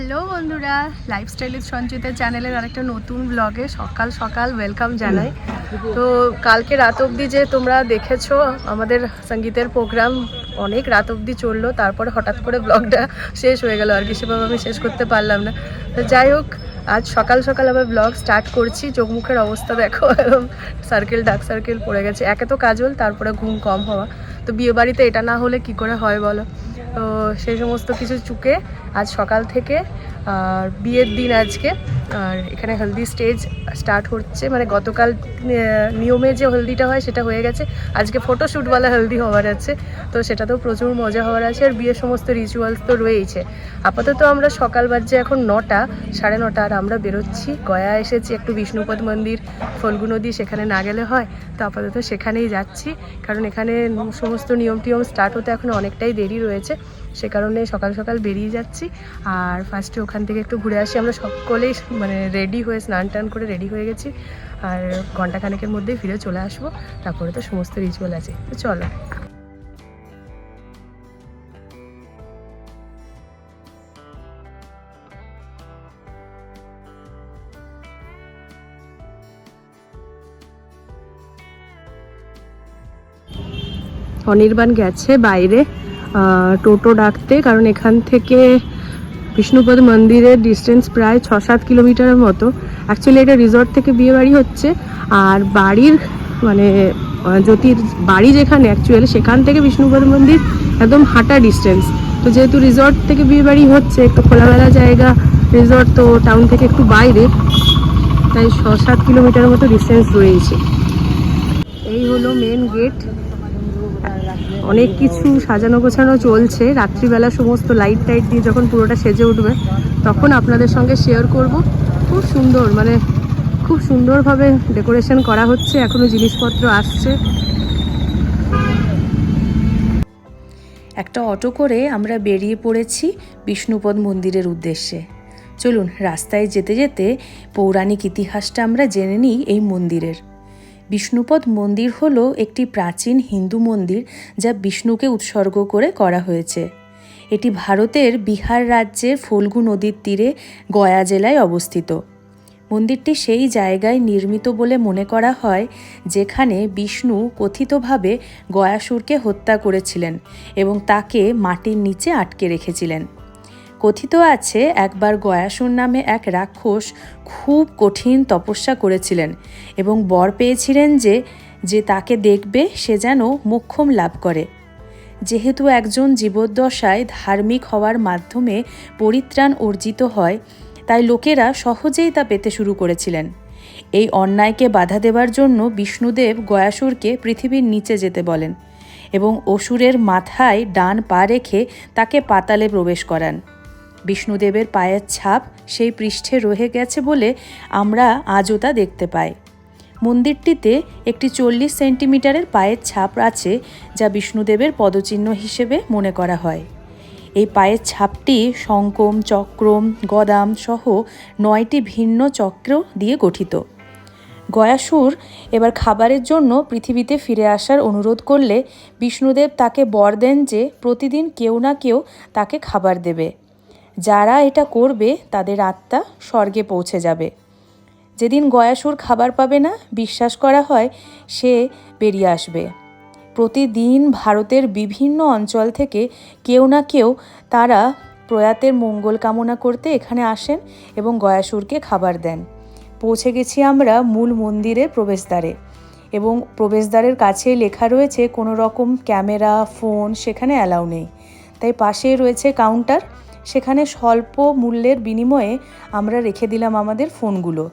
Hello বন্ধুরা lifestyle with Sanchita চ্যানেলের আরেকটা নতুন ব্লগে সকাল সকাল ওয়েলকাম জানাই। তো কালকে রাত অবধি যে তোমরা দেখেছ, আমাদের সঙ্গীতের প্রোগ্রাম অনেক রাত অবধি চলল, তারপরে হঠাৎ করে ব্লগটা শেষ হয়ে গেল, আর কি সেভাবে আমি শেষ করতে পারলাম না। তো যাই হোক, আজ সকাল সকাল আবার ব্লগ স্টার্ট করছি, চোখ মুখের অবস্থা দেখো, একদম সার্কেল ডার্ক সার্কেল পড়ে গেছে। একে তো কাজল, তারপরে ঘুম কম হওয়া। তো বিয়েবাড়িতে এটা না হলে কি করে হয় বলো? তো সেই সমস্ত কিছু চুকে আজ সকাল থেকে, আর বিয়ের দিন আজকে। আর এখানে হলদি স্টেজ স্টার্ট হচ্ছে। মানে গতকাল নিয়মে যে হলদিটা হয় সেটা হয়ে গেছে। আজকে ফটোশ্যুটওয়ালা হলদি হওয়ার আছে। তো সেটাতেও প্রচুর মজা হওয়ার আছে। আর বিয়ের সমস্ত রিচুয়ালস তো রয়েইছে। আপাতত আমরা সকাল বাজছে এখন নটা, সাড়ে নটা, আর আমরা বেরোচ্ছি। গয়া এসেছি একটু বিষ্ণুপদ মন্দির ফল্গু নদী সেখানে না গেলে হয়। তো আপাতত সেখানেই যাচ্ছি। কারণ এখানে সমস্ত নিয়ম টিয়ম স্টার্ট হতে এখন অনেকটাই দেরি রয়েছে। সে কারণে সকাল সকাল বেরিয়ে যাচ্ছি। আর ফার্স্টে ওখান থেকে একটু ঘুরে আসি। আমরা সকলেই মানে রেডি হয়ে স্নান টান করে রেডি হয়ে গেছি। আর ঘন্টাখানেকের মধ্যেই ফিরে চলে আসব। তারপরে তো সমস্ত রিচুয়াল আছে। তো চলো। অনির্বাণ গেছে বাইরে। টোটো ডাকতে, কারণ এখান থেকে বিষ্ণুপদ মন্দিরের ডিস্টেন্স প্রায় ছ সাত কিলোমিটারের মতো। অ্যাকচুয়ালি এটা রিসর্ট থেকে বিয়ে বাড়ি হচ্ছে। আর বাড়ির মানে জ্যোতির বাড়ি যেখানে অ্যাকচুয়ালি সেখান থেকে বিষ্ণুপদ মন্দির একদম হাঁটা ডিস্টেন্স তো যেহেতু রিসর্ট থেকে বিয়ে বাড়ি হচ্ছে, একটু খোলামেলা জায়গা রিসর্ট তো টাউন থেকে একটু বাইরে, তাই ছ সাত কিলোমিটারের মতো ডিস্টেন্স রয়েছে। এই হলো মেন গেট অনেক কিছু সাজানো গোছানো চলছে। রাত্রিবেলা সমস্ত লাইট টাইট দিয়ে যখন পুরোটা সেজে উঠবে, তখন আপনাদের সঙ্গে শেয়ার করব। খুব সুন্দর মানে খুব সুন্দরভাবে ডেকোরেশন করা হচ্ছে, এখনও জিনিসপত্র আসছে। একটা অটো করে আমরা বেরিয়ে পড়েছি বিষ্ণুপদ মন্দিরের উদ্দেশ্যে। চলুন, রাস্তায় যেতে যেতে পৌরাণিক ইতিহাসটা আমরা জেনে নিই এই মন্দিরের। বিষ্ণুপদ মন্দির হল একটি প্রাচীন হিন্দু মন্দির যা বিষ্ণুকে উৎসর্গ করে করা হয়েছে। এটি ভারতের বিহার রাজ্যের ফল্গু নদীর তীরে গয়া জেলায় অবস্থিত। মন্দিরটি সেই জায়গায় নির্মিত বলে মনে করা হয়, যেখানে বিষ্ণু কথিতভাবে গয়াসুরকে হত্যা করেছিলেন এবং তাকে মাটির নিচে আটকে রেখেছিলেন। কথিত আছে, একবার গয়াসুর নামে এক রাক্ষস খুব কঠিন তপস্যা করেছিলেন এবং বর পেয়েছিলেন যে যে তাকে দেখবে সে যেন মোক্ষম লাভ করে। যেহেতু একজন জীবদ্দশায় ধার্মিক হওয়ার মাধ্যমে পরিত্রাণ অর্জিত হয়, তাই লোকেরা সহজেই তা পেতে শুরু করেছিলেন। এই অন্যায়কে বাধা দেবার জন্য বিষ্ণুদেব গয়াসুরকে পৃথিবীর নিচে যেতে বলেন এবং অসুরের মাথায় ডান পা রেখে তাকে পাতালে প্রবেশ করান। বিষ্ণুদেবের পায়ের ছাপ সেই পৃষ্ঠে রয়ে গেছে বলে আমরা আজও তা দেখতে পাই। মন্দিরটিতে একটি চল্লিশ সেন্টিমিটারের পায়ের ছাপ আছে যা বিষ্ণুদেবের পদচিহ্ন হিসেবে মনে করা হয়। এই পায়ের ছাপটি শঙ্কম, চক্রম, গদাম সহ নয়টি ভিন্ন চক্র দিয়ে গঠিত। গয়াসুর এবার খাবারের জন্য পৃথিবীতে ফিরে আসার অনুরোধ করলে বিষ্ণুদেব তাকে বর দেন যে প্রতিদিন কেউ না কেউ তাকে খাবার দেবে। যারা এটা করবে, তাদের আত্মা স্বর্গে পৌঁছে যাবে। যেদিন গয়াসুর খাবার পাবে না, বিশ্বাস করা হয় সে বেরিয়ে আসবে। প্রতিদিন ভারতের বিভিন্ন অঞ্চল থেকে কেউ না কেউ তারা প্রয়াতের মঙ্গল কামনা করতে এখানে আসেন এবং গয়াসুরকে খাবার দেন। পৌঁছে গেছি আমরা মূল মন্দিরের প্রবেশদ্বারে এবং প্রবেশদ্বারের কাছে লেখা রয়েছে, কোনো রকম ক্যামেরা, ফোন সেখানে অ্যালাউ নেই। তাই পাশেই রয়েছে কাউন্টার। সেখানে স্বল্প মূল্যের বিনিময়ে আমরা রেখে দিলাম আমাদের ফোনগুলো।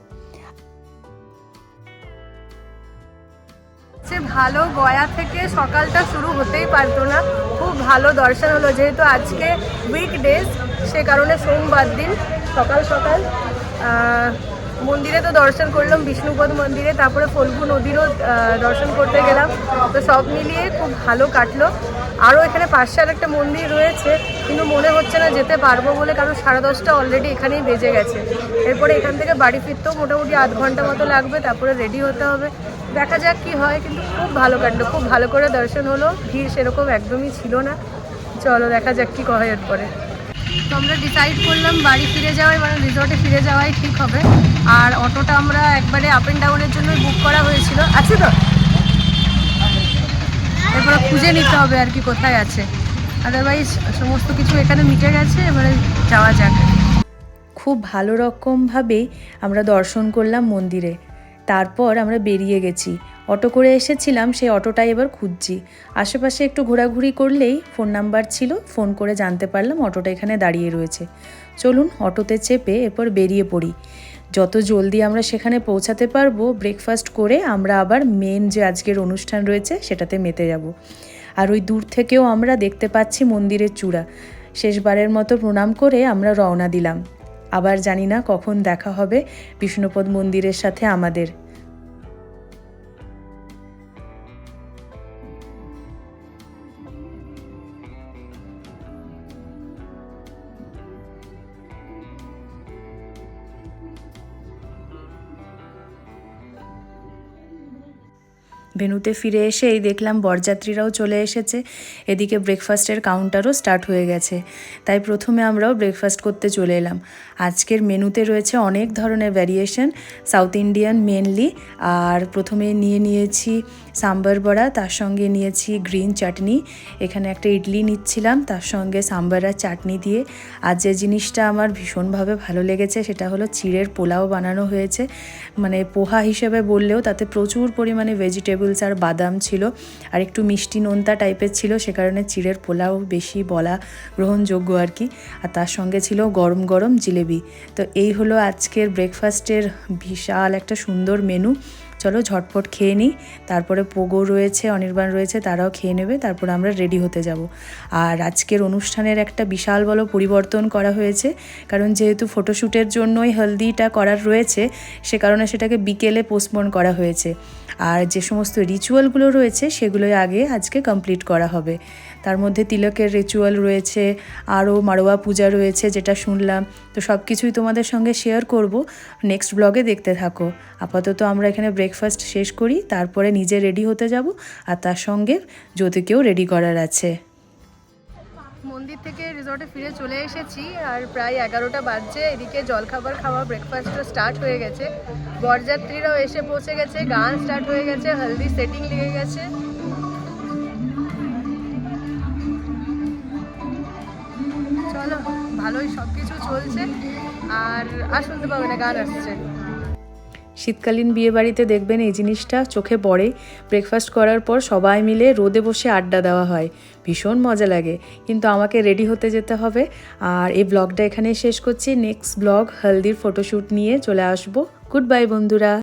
ভালো গয়া থেকে সকালটা শুরু হতেই পারতো না। খুব ভালো দর্শন হলো, যেহেতু আজকে উইকডেজ সে কারণে সোমবার দিন, সকাল সকাল মন্দিরে তো দর্শন করলাম, বিষ্ণুপদ মন্দিরে, তারপরে ফল্গু নদীরও দর্শন করতে গেলাম। তো সব মিলিয়ে খুব ভালো কাটলো। আরও এখানে পাশে আর একটা মন্দির রয়েছে, কিন্তু মনে হচ্ছে না যেতে পারব বলে, কারণ সাড়ে দশটা অলরেডি এখানেই বেজে গেছে। এরপরে এখান থেকে বাড়ি ফিরতেও মোটামুটি আধ ঘণ্টা মতো লাগবে, তারপরে রেডি হতে হবে। দেখা যাক কি হয়, কিন্তু খুব ভালো কাটলো খুব ভালো করে দর্শন হলো। ভিড় সেরকম একদমই ছিল না। চলো দেখা যাক কি হয় এরপরে। তো আমরা ডিসাইড করলাম বাড়ি ফিরে যাওয়াই মানে রিসর্টে ফিরে যাওয়াই ঠিক হবে। আর অটোটা আমরা একবারে আপ অ্যান্ড ডাউনের জন্য বুক করা হয়েছিল। আছে তো? এরপরে খুঁজে নিতে হবে আর কি কোথায় আছে। আদারওয়াইজ সমস্ত কিছু এখানে মিটে গেছে, এবারে যাওয়া যাক। খুব ভালো রকমভাবেই আমরা দর্শন করলাম মন্দিরে। তারপর আমরা বেরিয়ে গেছি। অটো করে এসেছিলাম, সেই অটোটাই এবার খুঁজছি। আশেপাশে একটু ঘোরাঘুরি করলেই ফোন নাম্বার ছিল ফোন করে জানতে পারলাম অটোটা এখানে দাঁড়িয়ে রয়েছে। চলুন অটোতে চেপে এরপর বেরিয়ে পড়ি। যত জলদি আমরা সেখানে পৌঁছাতে পারব ব্রেকফাস্ট করে আমরা আবার মেন যে আজকের অনুষ্ঠান রয়েছে সেটাতে মেতে যাব। আর ওই দূর থেকেও আমরা দেখতে পাচ্ছি মন্দিরের চূড়া। শেষবারের মতো প্রণাম করে আমরা রওনা দিলাম। আবার জানি না কখন দেখা হবে, বিষ্ণুপদ মন্দিরের সাথে আমাদের। ভেনুতে ফিরে এসে এই দেখলাম বরযাত্রীরাও চলে এসেছে। এদিকে ব্রেকফাস্টের কাউন্টারও স্টার্ট হয়ে গেছে। তাই প্রথমে আমরাও ব্রেকফাস্ট করতে চলে এলাম। আজকের মেনুতে রয়েছে অনেক ধরনের ভ্যারিয়েশন সাউথ ইন্ডিয়ান মেনলি আর প্রথমে নিয়ে নিয়েছি সাম্বার বড়া, তার সঙ্গে নিয়েছি গ্রিন চাটনি এখানে একটা ইডলি নিচ্ছিলাম, তার সঙ্গে সাম্বার আর চাটনি দিয়ে। আর যে জিনিসটা আমার ভীষণভাবে ভালো লেগেছে, সেটা হলো চিড়ের পোলাও বানানো হয়েছে। মানে পোহা হিসেবে বললেও তাতে প্রচুর পরিমাণে ভেজিটেবলস আর বাদাম ছিল আর একটু মিষ্টি নোনতা টাইপের ছিল, সে কারণে চিড়ের পোলাও বেশি বলা গ্রহণযোগ্য আর কি। আর তার সঙ্গে ছিল গরম গরম জিলেবি। তো এই হলো আজকের ব্রেকফাস্টের বিশাল একটা সুন্দর মেনু চলো ঝটপট খেয়ে নিই। তারপরে পোগো রয়েছে, অনির্বাণ রয়েছে, তারাও খেয়ে নেবে, তারপর আমরা রেডি হতে যাব। আর আজকের অনুষ্ঠানের একটা বিশাল বড় পরিবর্তন করা হয়েছে, কারণ যেহেতু ফটোশ্যুটের জন্যই হলদিটা করার রয়েছে, সে কারণে সেটাকে বিকেলে পোস্টপোন করা হয়েছে। আর যে সমস্ত রিচুয়ালগুলো রয়েছে, সেগুলোই আগে আজকে কমপ্লিট করা হবে। তার মধ্যে তিলকের রিচুয়াল রয়েছে, আরও মারোয়া পূজা রয়েছে যেটা শুনলাম। তো সব কিছুই তোমাদের সঙ্গে শেয়ার করব। নেক্সট ব্লগে দেখতে থাকো। আপাতত আমরা এখানে ব্রেকফাস্ট শেষ করি, তারপরে নিজে রেডি হতে যাব, আর তার সঙ্গে জ্যোতিকেও রেডি করার আছে। মন্দির থেকে রিসর্টে ফিরে চলে এসেছি, আর প্রায় এগারোটা বাজছে। এদিকে জলখাবার খাওয়া ব্রেকফাস্টও স্টার্ট হয়ে গেছে। বরযাত্রীরাও এসে পৌঁছে গেছে, গান স্টার্ট হয়ে গেছে, হলদি সেটিং লেগে গেছে। ভালোই সব কিছু চলছে আর আর শুনতে পাবে না, গান আসছে। শীতকালীন বিয়ে বাড়িতে দেখবেন এই জিনিসটা চোখে পড়ে। ব্রেকফাস্ট করার পর সবাই মিলে রোদে বসে আড্ডা দেওয়া হয়। ভীষণ মজা লাগে। কিন্তু আমাকে রেডি হতে যেতে হবে। আর এই ব্লগটা এখানে শেষ করছি। নেক্সট ব্লগ, হলদির ফটোশ্যুট নিয়ে চলে আসব। গুড বাই, বন্ধুরা।